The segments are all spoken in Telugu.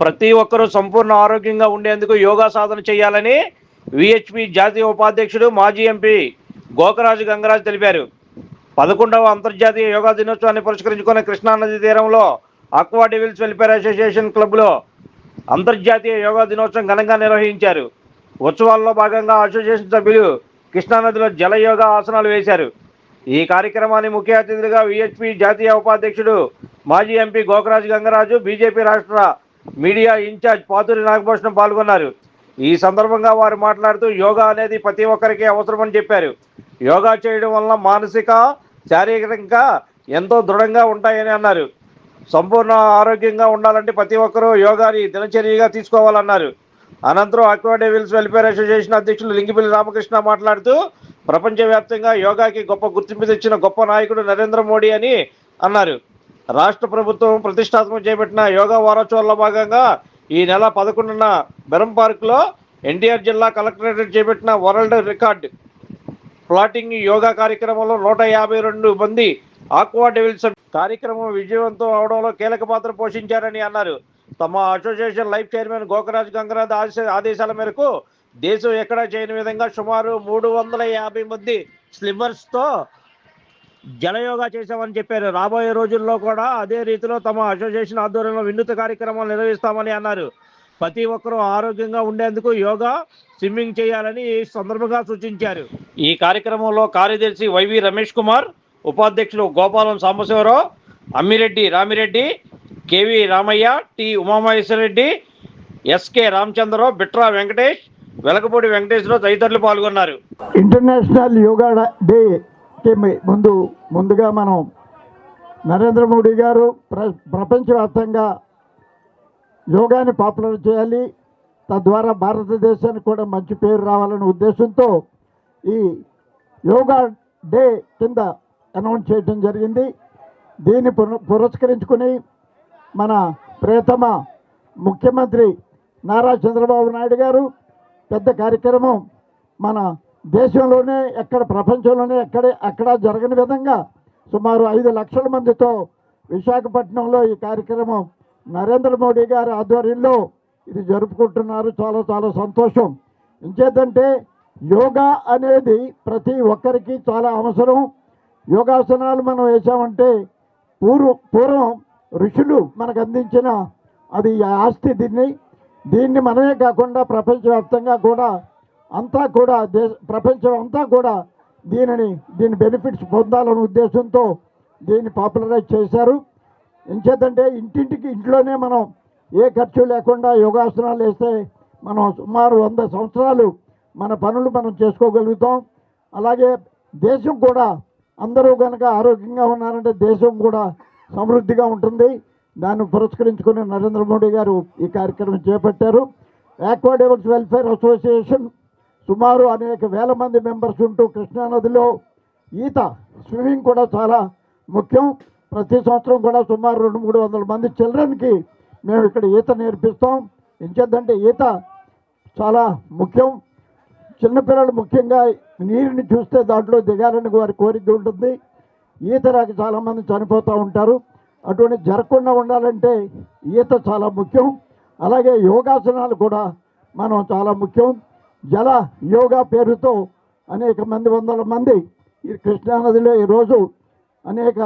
ప్రతి ఒక్కరూ సంపూర్ణ ఆరోగ్యంగా ఉండేందుకు యోగా సాధన చేయాలని విహెచ్పి జాతీయ ఉపాధ్యక్షుడు మాజీ ఎంపీ గోకరాజు గంగరాజు తెలిపారు. పదకొండవ అంతర్జాతీయ యోగా దినోత్సవాన్ని పురస్కరించుకున్న కృష్ణా నది తీరంలో అక్వా డెవిల్స్ వెల్ఫేర్ అసోసియేషన్ క్లబ్లో అంతర్జాతీయ యోగా దినోత్సవం ఘనంగా నిర్వహించారు. ఉత్సవాల్లో భాగంగా అసోసియేషన్ సభ్యులు కృష్ణానదిలో జల యోగా ఆసనాలు వేశారు. ఈ కార్యక్రమాన్ని ముఖ్య అతిథులుగా విహెచ్పి జాతీయ ఉపాధ్యక్షుడు మాజీ ఎంపీ గోకరాజు గంగరాజు బీజేపీ రాష్ట్ర మీడియా ఇన్ఛార్జ్ పాతూరి నాగభూషణం పాల్గొన్నారు. ఈ సందర్భంగా వారు మాట్లాడుతూ యోగా అనేది ప్రతి ఒక్కరికి అవసరమని చెప్పారు. యోగా చేయడం వల్ల మానసిక శారీరకంగా ఎంతో దృఢంగా ఉంటాయని అన్నారు. సంపూర్ణ ఆరోగ్యంగా ఉండాలంటే ప్రతి ఒక్కరూ యోగాని దినచర్యగా తీసుకోవాలన్నారు. అనంతరం అక్వా డెవిల్స్ వెల్ఫేర్ అసోసియేషన్ అధ్యక్షులు లింగిపల్లి రామకృష్ణ మాట్లాడుతూ ప్రపంచవ్యాప్తంగా యోగాకి గొప్ప గుర్తింపు తెచ్చిన గొప్ప నాయకుడు నరేంద్ర మోడీ అని అన్నారు. రాష్ట్ర ప్రభుత్వం ప్రతిష్టాత్మకం చేపట్టిన యోగా వారోత్సవాల్లో భాగంగా ఈ నెల పదకొండున బెరం పార్క్లో ఎన్టీఆర్ జిల్లా కలెక్టరేట్ చేపట్టిన వరల్డ్ రికార్డ్ ప్లాటింగ్ యోగా కార్యక్రమంలో నూట యాభై రెండు మంది ఆక్వా డెవిల్స్ కార్యక్రమం విజయవంతం అవడంలో కీలక పాత్ర పోషించారని అన్నారు. తమ association life chairman Gokaraj Gangaraj ఆదేశ- ఆదేశాల మేరకు దేశం ఎక్కడా చేయని విధంగా సుమారు మూడు వందల యాభై మంది స్లిమ్మర్స్తో జలయోగా చేశామని చెప్పారు. రాబోయే రోజుల్లో కూడా అదే రీతిలో తమ అసోసియేషన్ ఆధ్వర్యంలో వినూత కార్యక్రమాలు నిర్వహిస్తామని అన్నారు. ప్రతి ఒక్కరూ ఆరోగ్యంగా ఉండేందుకు యోగా స్విమ్మింగ్ చేయాలని ఈ సందర్భంగా సూచించారు. ఈ కార్యక్రమంలో కార్యదర్శి వైవి రమేష్ కుమార్ ఉపాధ్యక్షులు Gopalam Sambasivarao Ammireddy Ramireddy KV Ramaiah T Umamaheswarareddy SK Ramachandrarao Bitra Venkatesh Velakapudi Venkateswararao తదితరులు పాల్గొన్నారు. ఇంటర్నేషనల్ యోగా డేకి ముందు ముందుగా మనం నరేంద్ర మోడీ గారు ప్ర ప్రపంచవ్యాప్తంగా యోగాని పాపులర్ చేయాలి. తద్వారా భారతదేశానికి కూడా మంచి పేరు రావాలనే ఉద్దేశంతో ఈ యోగా డే కింద అనౌన్స్ చేయడం జరిగింది. దీన్ని పురస్కరించుకుని మన ప్రియతమ ముఖ్యమంత్రి నారా చంద్రబాబు నాయుడు గారు పెద్ద కార్యక్రమం మన దేశంలోనే ఎక్కడ ప్రపంచంలోనే ఎక్కడ అక్కడ జరగని విధంగా సుమారు ఐదు లక్షల మందితో విశాఖపట్నంలో ఈ కార్యక్రమం నరేంద్ర మోడీ గారి ఆధ్వర్యంలో ఇది జరుపుకుంటున్నారు. చాలా చాలా సంతోషం. ఇంకేదంటే యోగా అనేది ప్రతి ఒక్కరికి చాలా అవసరం. యోగాసనాలు మనం వేసామంటే పూర్వ పూర్వం ఋషులు మనకు అందించిన అది ఆస్తి దీన్ని. దీన్ని మనమే కాకుండా ప్రపంచవ్యాప్తంగా కూడా అంతా కూడా దేశ ప్రపంచం అంతా కూడా దీనిని దీని బెనిఫిట్స్ పొందాలనే ఉద్దేశంతో దీన్ని పాపులరైజ్ చేశారు. ఎంచేతంటే ఇంటింటికి ఇంట్లోనే మనం ఏ ఖర్చు లేకుండా యోగాసనాలు వేస్తే మనం సుమారు వంద సంవత్సరాలు మన పనులు మనం చేసుకోగలుగుతాం. అలాగే దేశం కూడా అందరూ కనుక ఆరోగ్యంగా ఉన్నారంటే దేశం కూడా సమృద్ధిగా ఉంటుంది. దాన్ని పురస్కరించుకుని నరేంద్ర మోడీ గారు ఈ కార్యక్రమం చేపట్టారు. ఆక్వాడేబుల్స్ వెల్ఫేర్ అసోసియేషన్ సుమారు అనేక వేల మంది మెంబర్స్ ఉంటూ కృష్ణానదిలో ఈత స్విమ్మింగ్ కూడా చాలా ముఖ్యం. ప్రతి సంవత్సరం కూడా సుమారు రెండు మూడు వందల మంది చిల్డ్రన్కి మేము ఇక్కడ ఈత నేర్పిస్తాం. ఎంచేద్దంటే ఈత చాలా ముఖ్యం. చిన్నపిల్లలు ముఖ్యంగా నీరుని చూస్తే దాంట్లో దిగాలని వారి కోరిక ఉంటుంది. ఈత రాక చాలామంది చనిపోతూ ఉంటారు. అటువంటి జరగకుండా ఉండాలంటే ఈత చాలా ముఖ్యం. అలాగే యోగాసనాలు కూడా మనం చాలా ముఖ్యం. జల యోగా పేరుతో అనేక మంది వందల మంది ఈ కృష్ణానదిలో ఈరోజు అనేక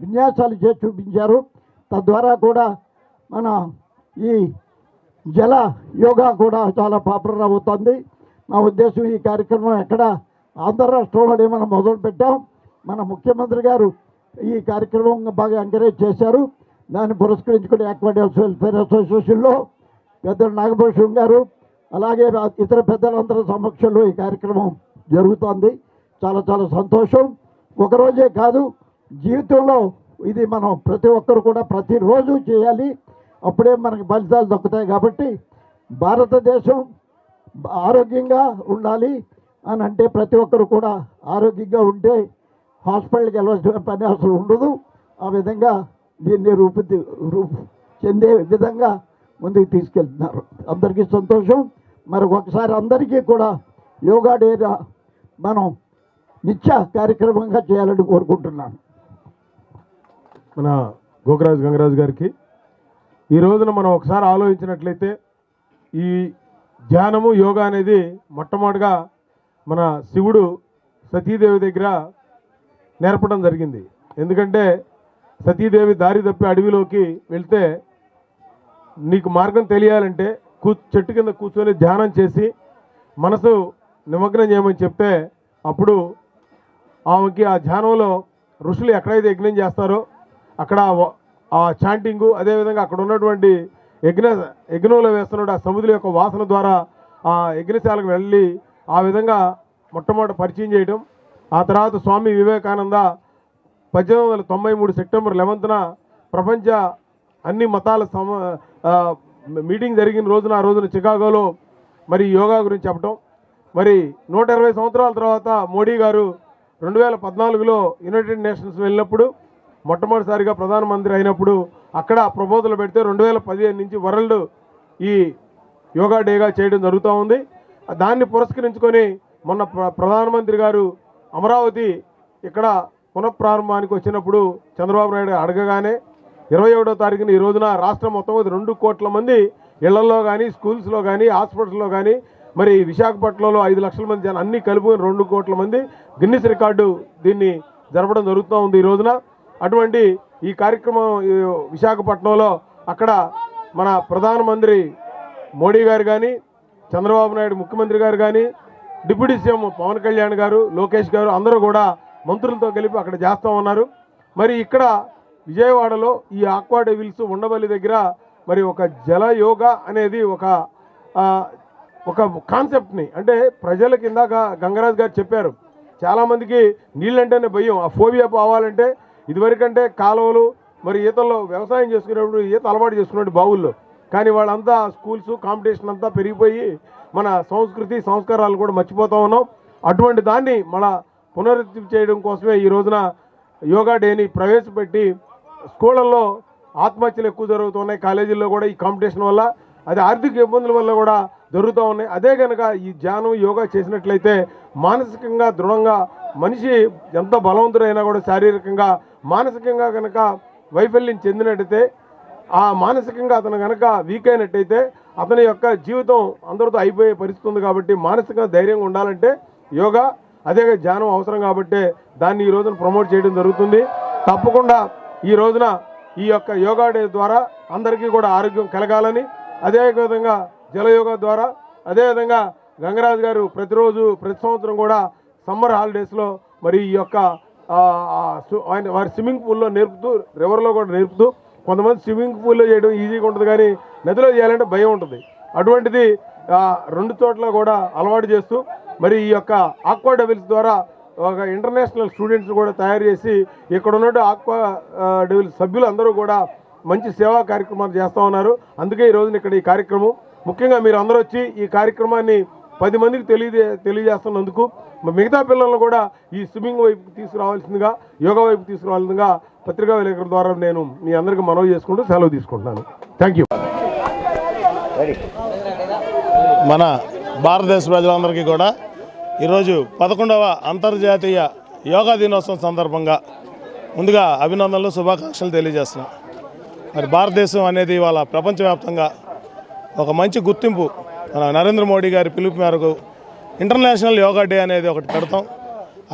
విన్యాసాలు చేసి చూపించారు. తద్వారా కూడా మన ఈ జల యోగా కూడా చాలా పాపులర్ అవుతుంది. నా ఉద్దేశం ఈ కార్యక్రమం ఎక్కడ ఆంధ్ర రాష్ట్రంలోనే మనం మొదలుపెట్టాం. మన ముఖ్యమంత్రి గారు ఈ కార్యక్రమం బాగా ఎంకరేజ్ చేశారు. దాన్ని పురస్కరించుకుని ఆక్వాడల్స్ వెల్ఫేర్ అసోసియేషన్లో పెద్దలు నాగభూషణ్ గారు అలాగే ఇతర పెద్దలందరి సమక్షంలో ఈ కార్యక్రమం జరుగుతోంది. చాలా చాలా సంతోషం. ఒకరోజే కాదు జీవితంలో ఇది మనం ప్రతి ఒక్కరు కూడా ప్రతిరోజు చేయాలి. అప్పుడే మనకి ఫలితాలు దక్కుతాయి కాబట్టి భారతదేశం ఆరోగ్యంగా ఉండాలి అని అంటే ప్రతి ఒక్కరు కూడా ఆరోగ్యంగా ఉంటే హాస్పిటల్కి వెళ్ళవలసిన పని అసలు ఉండదు. ఆ విధంగా దీన్ని రూపు రూపు చెందే విధంగా ముందుకు తీసుకెళ్తున్నారు. అందరికీ సంతోషం. మరి ఒకసారి అందరికీ కూడా యోగా డే మనం నిత్య కార్యక్రమంగా చేయాలని కోరుకుంటున్నాను. మన గోకరాజు గంగరాజు గారికి. ఈ రోజున మనం ఒకసారి ఆలోచించినట్లయితే ఈ ధ్యానము యోగా అనేది మొట్టమొదటిగా మన శివుడు సతీదేవి దగ్గర నేర్పడం జరిగింది. ఎందుకంటే సతీదేవి దారి తప్పి అడవిలోకి వెళ్తే నీకు మార్గం తెలియాలంటే కూ చెట్టు కింద కూర్చొని ధ్యానం చేసి మనసు నిమగ్నం చేయమని చెప్తే అప్పుడు ఆమెకి ఆ ధ్యానంలో ఋషులు ఎక్కడైతే యజ్ఞం చేస్తారో అక్కడ ఆ చాంటింగు అదేవిధంగా అక్కడ ఉన్నటువంటి యజ్ఞ యజ్ఞంలో వేస్తున్న ఆ సముద్రం యొక్క వాసన ద్వారా ఆ యజ్ఞశాలకు వెళ్ళి ఆ విధంగా మొట్టమొదటి పరిచయం చేయడం ఆ తర్వాత స్వామి వివేకానంద పద్దెనిమిది వందల తొంభై మూడు సెప్టెంబర్ లెవెంత్న ప్రపంచ అన్ని మతాల సమ మీటింగ్ జరిగిన రోజున ఆ రోజున చికాగోలో మరి యోగా గురించి చెప్పడం మరి నూట ఇరవై సంవత్సరాల తర్వాత మోడీ గారు రెండు వేల పద్నాలుగులో యునైటెడ్ నేషన్స్ వెళ్ళినప్పుడు మొట్టమొదటిసారిగా ప్రధానమంత్రి అయినప్పుడు అక్కడ ప్రపోజల్ పెడితే రెండు వేల పదిహేను నుంచి వరల్డ్ ఈ యోగా డేగా చేయడం జరుగుతూ ఉంది. దాన్ని పురస్కరించుకొని మొన్న ప్ర- ప్రధానమంత్రి గారు అమరావతి ఇక్కడ పునఃప్రారంభానికి వచ్చినప్పుడు చంద్రబాబు నాయుడు అడగగానే ఇరవై ఏడో తారీఖున ఈ రోజున రాష్ట్రం మొత్తం రెండు కోట్ల మంది ఇళ్ళలో కానీ స్కూల్స్లో కానీ హాస్పిటల్లో కానీ మరి విశాఖపట్నంలో ఐదు లక్షల మంది జనం అన్ని కలుపుకొని రెండు కోట్ల మంది గిన్నిస్ రికార్డు దీన్ని జరపడం జరుగుతూ ఉంది ఈ రోజున. అటువంటి ఈ కార్యక్రమం విశాఖపట్నంలో అక్కడ మన ప్రధానమంత్రి మోడీ గారు కానీ చంద్రబాబు నాయుడు ముఖ్యమంత్రి గారు కానీ డిప్యూటీ సీఎం పవన్ కళ్యాణ్ గారు లోకేష్ గారు అందరూ కూడా మంత్రులతో కలిపి అక్కడ చేస్తూ ఉన్నారు. మరి ఇక్కడ విజయవాడలో ఈ ఆక్వా డెవిల్స్ ఉండవల్లి దగ్గర మరి ఒక జల యోగా అనేది ఒక ఒక కాన్సెప్ట్ని అంటే ప్రజలకి ఇందాక గంగరాజు గారు చెప్పారు. చాలామందికి నీళ్ళంటేనే భయం ఆ ఫోబియా పోవాలంటే ఇదివరకంటే కాలువలు మరి ఈతల్లో వ్యవసాయం చేసుకునేప్పుడు ఈత అలవాటు చేసుకునేప్పుడు బావుల్లో. కానీ వాళ్ళంతా స్కూల్స్ కాంపిటీషన్ అంతా పెరిగిపోయి మన సంస్కృతి సంస్కారాలు కూడా మర్చిపోతా ఉన్నాం. అటువంటి దాన్ని మన పునరుద్ధి చేయడం కోసమే ఈ రోజున యోగా డేని ప్రవేశపెట్టి స్కూళ్ళల్లో ఆత్మహత్యలు ఎక్కువ జరుగుతున్నాయి కాలేజీల్లో కూడా ఈ కాంపిటీషన్ వల్ల అది ఆర్థిక ఇబ్బందుల వల్ల కూడా జరుగుతూ ఉన్నాయి. అదే కనుక ఈ ధ్యానం యోగా చేసినట్లయితే మానసికంగా దృఢంగా మనిషి ఎంత బలవంతుడైనా కూడా శారీరకంగా మానసికంగా కనుక వైఫల్యం చెందినట్టయితే ఆ మానసికంగా అతను కనుక వీక్ అయినట్టయితే అతని యొక్క జీవితం అందరితో అయిపోయే పరిస్థితి ఉంది కాబట్టి మానసికంగా ధైర్యంగా ఉండాలంటే యోగా అదే ధ్యానం అవసరం కాబట్టి దాన్ని ఈ రోజున ప్రమోట్ చేయడం జరుగుతుంది. తప్పకుండా ఈ రోజున ఈ యొక్క యోగా డే ద్వారా అందరికీ కూడా ఆరోగ్యం కలగాలని అదే విధంగా జలయోగా ద్వారా అదేవిధంగా గంగరాజు గారు ప్రతిరోజు ప్రతి సంవత్సరం కూడా సమ్మర్ హాలిడేస్లో మరి ఈ యొక్క ఆయన వారి స్విమ్మింగ్ పూల్లో నేర్పుతూ రివర్లో కూడా నేర్పుతూ కొంతమంది స్విమ్మింగ్ పూల్లో చేయడం ఈజీగా ఉంటుంది కానీ నదిలో చేయాలంటే భయం ఉంటుంది. అటువంటిది రెండు చోట్ల కూడా అలవాటు చేస్తూ మరి ఈ యొక్క ఆక్వా డబుల్స్ ద్వారా ఒక ఇంటర్నేషనల్ స్టూడెంట్స్ కూడా తయారు చేసి ఇక్కడ ఉన్నట్టు ఆక్వా డెవిల్ సభ్యులు అందరూ కూడా మంచి సేవా కార్యక్రమాలు చేస్తూ ఉన్నారు. అందుకే ఈ రోజున ఇక్కడ ఈ కార్యక్రమం. ముఖ్యంగా మీరు అందరూ వచ్చి ఈ కార్యక్రమాన్ని పది మందికి తెలియజే తెలియజేస్తున్నందుకు మిగతా పిల్లలను కూడా ఈ స్విమ్మింగ్ వైపు తీసుకురావాల్సిందిగా యోగా వైపు తీసుకురావాల్సిందిగా పత్రికా విలేకరుల ద్వారా నేను మీ అందరికీ మనవి చేసుకుంటూ సెలవు తీసుకుంటున్నాను. థ్యాంక్ యూ మన భారతదేశ ప్రజలందరికీ కూడా ఈరోజు పదకొండవ అంతర్జాతీయ యోగా దినోత్సవం సందర్భంగా ముందుగా అభినందనలు శుభాకాంక్షలు తెలియజేస్తున్నాం. మరి భారతదేశం అనేది ఇవాళ ప్రపంచవ్యాప్తంగా ఒక మంచి గుర్తింపు. మన నరేంద్ర మోడీ గారి పిలుపు మేరకు ఇంటర్నేషనల్ యోగా డే అనేది ఒకటి పెడతాం.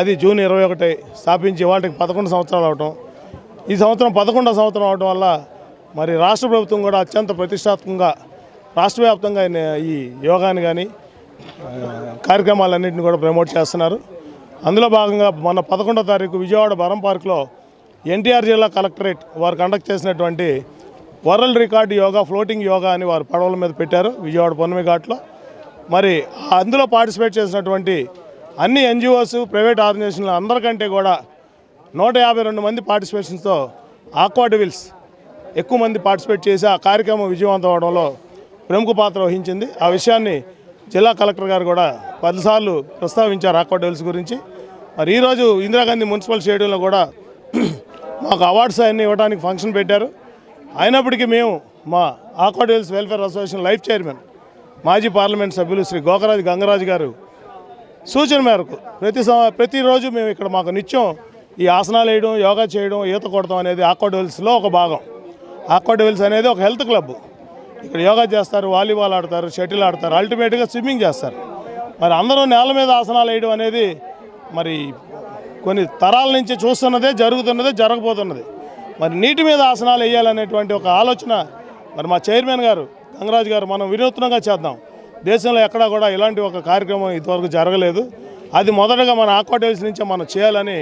అది జూన్ ఇరవై ఒకటి స్థాపించి వాటికి పదకొండు సంవత్సరాలు అవటం. ఈ సంవత్సరం పదకొండవ సంవత్సరం అవడం వల్ల మరి రాష్ట్ర ప్రభుత్వం కూడా అత్యంత ప్రతిష్టాత్మకంగా రాష్ట్ర వ్యాప్తంగా ఈ యోగాని కానీ కార్యక్రమాలన్నింటినీ కూడా ప్రమోట్ చేస్తున్నారు. అందులో భాగంగా మొన్న పదకొండో తారీఖు విజయవాడ బరం పార్క్లో ఎన్టీఆర్ జిల్లా కలెక్టరేట్ వారు కండక్ట్ చేసినటువంటి world record yoga floating yoga అని వారు పడవల మీద పెట్టారు విజయవాడ పొన్నమి ఘాట్లో. మరి అందులో పార్టిసిపేట్ చేసినటువంటి అన్ని ఎన్జిఓస్ ప్రైవేట్ ఆర్గనైజేషన్లు అందరికంటే కూడా నూట యాభై రెండు మంది పార్టిసిపేషన్స్తో ఆక్వాడివిల్స్ ఎక్కువ మంది పార్టిసిపేట్ చేసి ఆ కార్యక్రమం విజయవంతం అవడంలో ప్రముఖ పాత్ర వహించింది. ఆ విషయాన్ని జిల్లా కలెక్టర్ గారు కూడా పదిసార్లు ప్రస్తావించారు ఆక్వా డెవిల్స్ గురించి. మరి ఈరోజు ఇందిరాగాంధీ మున్సిపల్ స్టేడియంలో కూడా మాకు అవార్డ్స్ అన్నీ ఇవ్వడానికి ఫంక్షన్ పెట్టారు. అయినప్పటికీ మేము మా aqua devils welfare association life chairman మాజీ పార్లమెంట్ సభ్యులు శ్రీ గోకరాజు గంగరాజు గారు సూచన మేరకు ప్రతి ప్రతిరోజు మేము ఇక్కడ మాకు నిత్యం ఈ ఆసనాలు వేయడం యోగా చేయడం ఈత కొడతాం అనేది ఆక్వాడోల్స్లో ఒక భాగం. ఆక్వా డెవిల్స్ అనేది ఒక హెల్త్ క్లబ్. ఇక్కడ యోగా చేస్తారు వాలీబాల్ ఆడతారు షటిల్ ఆడతారు అల్టిమేట్గా స్విమ్మింగ్ చేస్తారు. మరి అందరూ నేల మీద ఆసనాలు వేయడం అనేది మరి కొన్ని తరాల నుంచి చూస్తున్నదే జరుగుతున్నదే జరగబోతున్నది. మరి నీటి మీద ఆసనాలు వేయాలనేటువంటి ఒక ఆలోచన మరి మా చైర్మన్ గారు గంగరాజు గారు మనం వినూత్నంగా చేద్దాం. దేశంలో ఎక్కడా కూడా ఇలాంటి ఒక కార్యక్రమం ఇంతవరకు జరగలేదు. అది మొదటగా మన ఆక్వాటేజ్ నుంచి నుంచే మనం చేయాలని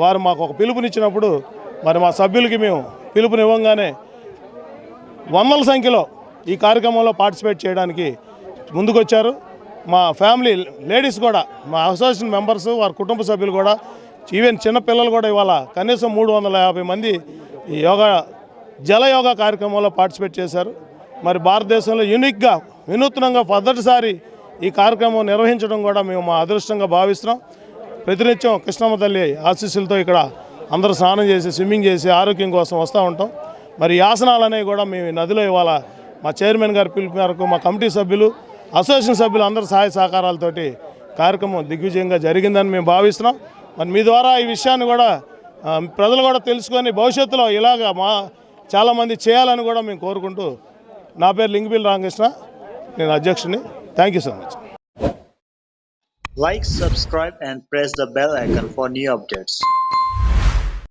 వారు మాకు ఒక పిలుపునిచ్చినప్పుడు మరి మా సభ్యులకి మేము పిలుపునివ్వంగానే వందల సంఖ్యలో ఈ కార్యక్రమంలో పార్టిసిపేట్ చేయడానికి ముందుకొచ్చారు. మా ఫ్యామిలీ లేడీస్ కూడా మా అసోసియేషన్ మెంబర్స్ వారి కుటుంబ సభ్యులు కూడా ఈవెన్ చిన్నపిల్లలు కూడా ఇవాళ కనీసం మూడు వందల యాభై మంది ఈ యోగా జల యోగా కార్యక్రమంలో పార్టిసిపేట్ చేశారు. మరి భారతదేశంలో యూనిక్గా వినూత్నంగా మొదటిసారి ఈ కార్యక్రమం నిర్వహించడం కూడా మేము మా అదృష్టంగా భావిస్తున్నాం. ప్రతినిత్యం కృష్ణమ్మ తల్లి ఆశీస్సులతో ఇక్కడ అందరూ స్నానం చేసి స్విమ్మింగ్ చేసి ఆరోగ్యం కోసం వస్తూ ఉంటాం. మరి ఆసనాలు అనేవి కూడా మేము నదిలో ఇవాళ మా చైర్మన్ గారి పిలుపు మేరకు మా కమిటీ సభ్యులు అసోసియేషన్ సభ్యులు అందరి సహాయ సహకారాలతోటి కార్యక్రమం దిగ్విజయంగా జరిగిందని మేము భావిస్తున్నాం. మరి మీ ద్వారా ఈ విషయాన్ని కూడా ప్రజలు కూడా తెలుసుకొని భవిష్యత్తులో ఇలాగ మా చాలామంది చేయాలని కూడా మేము కోరుకుంటూ నా పేరు లింగబిల్ రామకృష్ణ. నేను అధ్యక్షుని thank you so much like subscribe and press the bell icon for new updates